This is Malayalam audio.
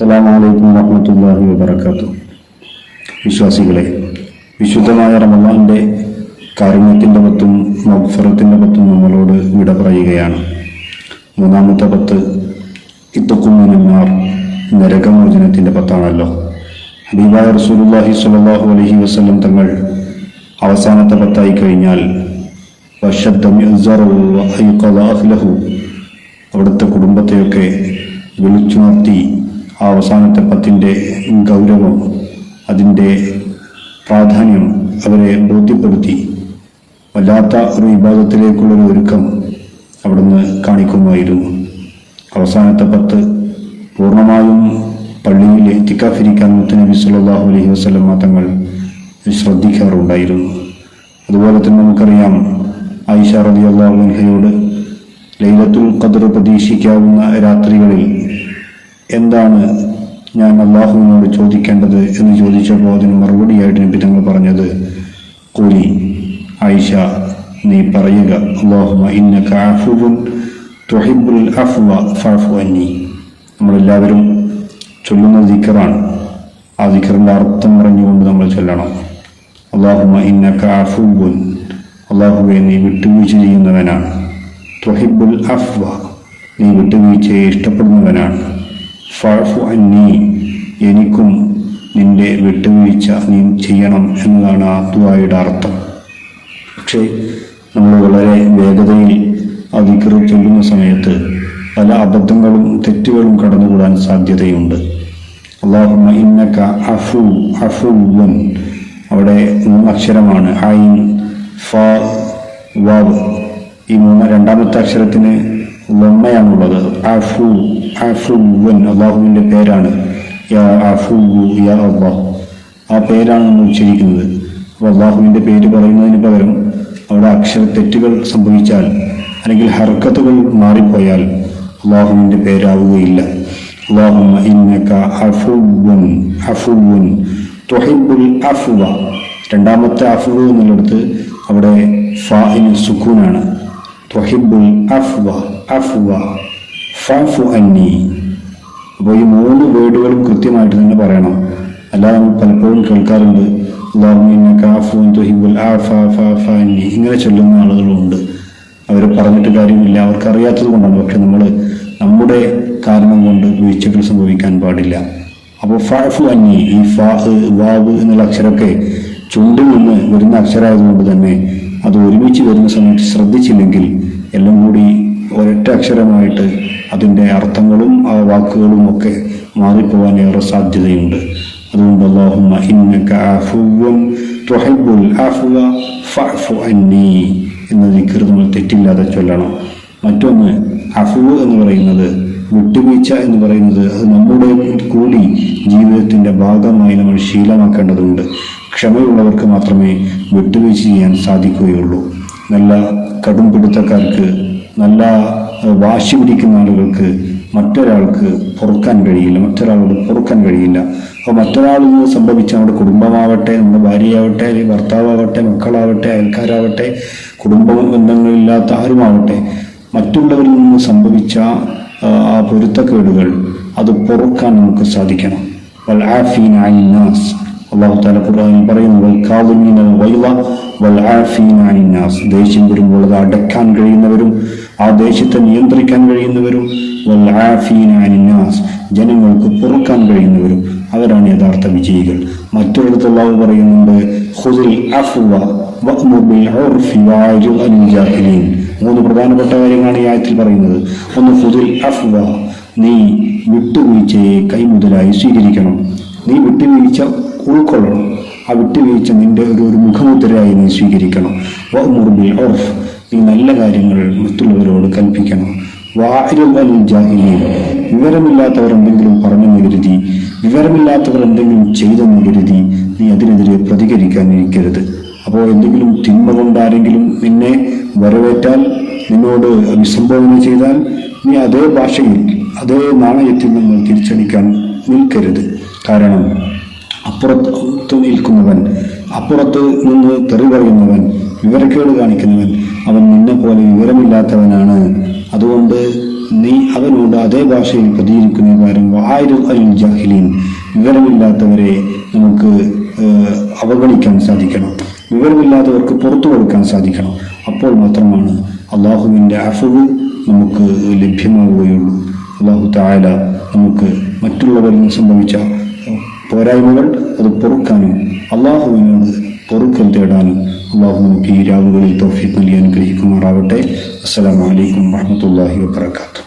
അസ്സലാമലൈക്കും വറഹമത്തല്ലാഹി വബർക്കാത്തു വിശ്വാസികളെ വിശുദ്ധമായ റമദാന്റെ കാരുണ്യത്തിന്റെ പത്തും മഗ്ഫറത്തിന്റെ പത്തും നമ്മളോട് വിട പറയുകയാണ്. മൂന്നാമത്തെ പത്ത് ഇത്തക്കുമിനാർ നരകമോചനത്തിന്റെ പത്താണല്ലോ. ഹബീബായ റസൂലുള്ളാഹി സ്വല്ലല്ലാഹു അലൈഹി വസല്ലം തങ്ങൾ അവസാനത്തെ പത്തായി കഴിഞ്ഞാൽ അവിടുത്തെ കുടുംബത്തെയൊക്കെ വിളിച്ചുണർത്തി ആ അവസാനത്തെ പത്തിന്റെ ഗൗരവം അതിന്റെ പ്രാധാന്യം അവരെ ബോധ്യപ്പെടുത്തി. വല്ലാത്ത ഒരു വിഭാഗത്തിലേക്കുള്ളൊരു ഒരുക്കം അവിടുന്ന് കാണിക്കുമായിരുന്നു. അവസാനത്തെ പത്ത് പൂർണമായും പള്ളിയിൽ എത്തിക്കാഫിരിക്കാൻ മുത്തനബി സല്ലല്ലാഹു അലൈഹി വസല്ലമ തങ്ങൾ ശ്രദ്ധിക്കാറുണ്ടായിരുന്നു. അതുപോലെ തന്നെ നമുക്കറിയാം ആയിഷ റളിയല്ലാഹു അലഹയോട് ലൈലത്തുൽ ഖദർ പ്രതീക്ഷിക്കാവുന്ന രാത്രികളിൽ എന്താണ് ഞാൻ അള്ളാഹുവിനോട് ചോദിക്കേണ്ടത് എന്ന് ചോദിച്ചപ്പോൾ അതിന് മറുപടിയായിട്ട് നബി തങ്ങൾ പറഞ്ഞത്? കുലി ആയിഷ നീ പറയുക അള്ളാഹുമ അഫ്വ നമ്മളെല്ലാവരും ചൊല്ലുന്ന ദിക്കറാണ്. ആ ദിക്കറിന്റെ അർത്ഥം പറഞ്ഞുകൊണ്ട് നമ്മൾ ചൊല്ലണം. അള്ളാഹുമ ഇന്നക കാഫുബുൻ അള്ളാഹുവെ നീ വിട്ടുവീഴ്ച ചെയ്യുന്നവനാണ്. തൊഹിബുൽ അഫ്വ നീ വിട്ടുവീഴ്ചയെ ഇഷ്ടപ്പെടുന്നവനാണ്. ഫാഫു അന്നി എനിക്കും നിന്റെ വിട്ടുവീഴ്ച നീ ചെയ്യണം എന്നതാണ് ആ ദുവായുടെ അർത്ഥം. പക്ഷേ നമ്മൾ വളരെ വേഗതയിൽ ദിക്റ് ചൊല്ലുന്ന സമയത്ത് പല അബദ്ധങ്ങളും തെറ്റുകളും കടന്നുകൂടാൻ സാധ്യതയുണ്ട്. അള്ളാഹുമ ഇന്നക്ക അഫു അഫുവൻ. അവിടെ മൂന്ന് അക്ഷരമാണ്. ഐൻ ഫ വ ഈ മൂന്ന് രണ്ടാമത്തെ അക്ഷരത്തിന് ലൊമ്മയാണുള്ളത്. അഫു അഫുവൻ അള്ളാഹുവിന്റെ പേരാണ്. യാ യാ അള്ളാഹ്. ആ പേരാണ് നമ്മൾ ഉച്ചരിക്കുന്നത്. അപ്പോൾ അള്ളാഹുവിന്റെ പേര് പറയുന്നതിന് പകരം അവിടെ അക്ഷര തെറ്റുകൾ സംഭവിച്ചാൽ അല്ലെങ്കിൽ ഹർക്കത്തുകൾ മാറിപ്പോയാൽ അള്ളാഹുവിന്റെ പേരാവുകയില്ല. രണ്ടാമത്തെ അഫുവ എന്നുള്ളിടത്ത് അവിടെ ഫാഇന് സുക്കൂനാണ്. തുഹിബുൽ അഫ്വ അഫ്വ. ഫാഫു അന്നി. അപ്പോൾ ഈ മൂന്ന് വേർഡുകളും കൃത്യമായിട്ട് തന്നെ പറയണം. അല്ലാതെ നമ്മൾ പലപ്പോഴും കേൾക്കാറുണ്ട് ഇങ്ങനെ ചൊല്ലുന്ന ആളുകളുണ്ട്. അവർ പറഞ്ഞിട്ട് കാര്യമില്ല. അവർക്ക് അറിയാത്തത് കൊണ്ടാണ്. പക്ഷെ നമ്മൾ നമ്മുടെ കാരണം കൊണ്ട് വീഴ്ചകൾ സംഭവിക്കാൻ പാടില്ല. അപ്പോൾ ഫാഫു അന്നി ഈ ഫാഹ് വാവ് എന്നുള്ള അക്ഷരമൊക്കെ ചുണ്ടിൽ നിന്ന് വരുന്ന അക്ഷരമായതുകൊണ്ട് തന്നെ അത് ഒരുമിച്ച് വരുന്ന സമയത്ത് ശ്രദ്ധിച്ചില്ലെങ്കിൽ എല്ലാം കൂടി ഒരൊറ്റ അക്ഷരമായിട്ട് അതിന്റെ അർത്ഥങ്ങളും ആ വാക്കുകളും ഒക്കെ മാറിപ്പോവാൻ ഏറെ സാധ്യതയുണ്ട്. അതുകൊണ്ട് അള്ളാഹുമ്മ ഇന്നക അഫുവം എന്ന ദിക്ർ നമ്മൾ തെറ്റില്ലാതെ ചൊല്ലണം. മറ്റൊന്ന് അഫുവ് എന്ന് പറയുന്നത് വിട്ടുവീഴ്ച എന്ന് പറയുന്നത് അത് നമ്മുടെ കൂടി ജീവിതത്തിന്റെ ഭാഗമായി നമ്മൾ ശീലമാക്കേണ്ടതുണ്ട്. ക്ഷമയുള്ളവർക്ക് മാത്രമേ വിട്ടുവീഴ്ച ചെയ്യാൻ സാധിക്കുകയുള്ളൂ. നല്ല കടും പിടുത്തക്കാർക്ക് നല്ല വാശി പിടിക്കുന്ന ആളുകൾക്ക് മറ്റൊരാൾക്ക് പൊറുക്കാൻ കഴിയില്ല മറ്റൊരാളോട് പൊറുക്കാൻ കഴിയില്ല. അപ്പോൾ മറ്റൊരാളിൽ നിന്ന് സംഭവിച്ച നമ്മുടെ കുടുംബമാവട്ടെ നമ്മുടെ ഭാര്യയാവട്ടെ അല്ലെങ്കിൽ ഭർത്താവാവട്ടെ മക്കളാവട്ടെ അയൽക്കാരാവട്ടെ കുടുംബ ബന്ധങ്ങളില്ലാത്ത ആരുമാവട്ടെ മറ്റുള്ളവരിൽ നിന്ന് സംഭവിച്ച ആ, പൊരുത്തക്കേടുകൾ അത് പൊറുക്കാൻ നമുക്ക് സാധിക്കണം. അള്ളാഹു താല ഖുർആനിൽ പറയുന്നു ദേഷ്യം വരുമ്പോൾ അത് അടക്കാൻ കഴിയുന്നവരും ആ ദേഷ്യത്തെ നിയന്ത്രിക്കാൻ കഴിയുന്നവരും ജനങ്ങൾക്ക് പൊറുക്കാൻ കഴിയുന്നവരും. അവരാണ് യഥാർത്ഥ വിജയികൾ. മറ്റൊരിടത്ത് അള്ളാഹു പറയുന്നുണ്ട് മൂന്ന് പ്രധാനപ്പെട്ട കാര്യങ്ങളാണ് ഈ ആയത്തിൽ പറയുന്നത്. ഒന്ന് ഹുദിൽ അഫ്വ നീ വിട്ടുവീഴ്ചയെ കൈമുതലായി സ്വീകരിക്കണം. നീ വിട്ടുവീഴ്ച ഉൾക്കൊള്ളണം. ആ വിട്ടുവീഴ്ച നിന്റെ ഒരു ഒരു മുഖമുദ്രയായി നീ സ്വീകരിക്കണം. നീ നല്ല കാര്യങ്ങൾ മറ്റുള്ളവരോട് കൽപ്പിക്കണം. ജാഹിലീൻ വിവരമില്ലാത്തവർ എന്തെങ്കിലും പറഞ്ഞെന്ന് കരുതി വിവരമില്ലാത്തവർ എന്തെങ്കിലും ചെയ്തെന്ന് കരുതി നീ അതിനെതിരെ പ്രതികരിക്കാൻ ഇരിക്കരുത് അപ്പോൾ എന്തെങ്കിലും തിന്മ കൊണ്ടാരെങ്കിലും നിന്നെ വരവേറ്റാൽ നിന്നോട് അഭിസംബോധന ചെയ്താൽ നീ അതേ ഭാഷയിൽ അതേ നാണയത്തിൽ നിങ്ങൾ തിരിച്ചടിക്കാൻ നിൽക്കരുത്. കാരണം അപ്പുറത്ത് നിൽക്കുന്നവൻ അപ്പുറത്ത് നിന്ന് തെറി പറയുന്നവൻ വിവരക്കേട് കാണിക്കുന്നവൻ അവൻ നിന്നെ പോലെ വിവരമില്ലാത്തവനാണ്. അതുകൊണ്ട് നീ അവനോട് അതേ ഭാഷയിൽ പ്രതികരിക്കുന്ന കാര്യം വായു അരുൺ ജാഹിലീൻ. വിവരമില്ലാത്തവരെ നമുക്ക് അവഗണിക്കാൻ സാധിക്കണം. വിവരമില്ലാത്തവർക്ക് പുറത്തു കൊടുക്കാൻ സാധിക്കണം. അപ്പോൾ മാത്രമാണ് അള്ളാഹുവിന്റെ അഫവ് നമുക്ക് ലഭ്യമാവുകയുള്ളൂ. അള്ളാഹു തായാല നമുക്ക് മറ്റുള്ളവരിൽ സംഭവിച്ച പോരായ്മകൾ അത് പൊറുക്കാനും അള്ളാഹുവിനോട് പൊറുക്കൽ തേടാനും അള്ളാഹു നമുക്ക് ഈ രാവുകളിൽ തോഫിക്ക് നൽകി അനുഗ്രഹിക്കുമാറാവട്ടെ. അസ്സലാമു അലൈക്കും വറഹ്മത്തുള്ളാഹി വബറകാതുഹു.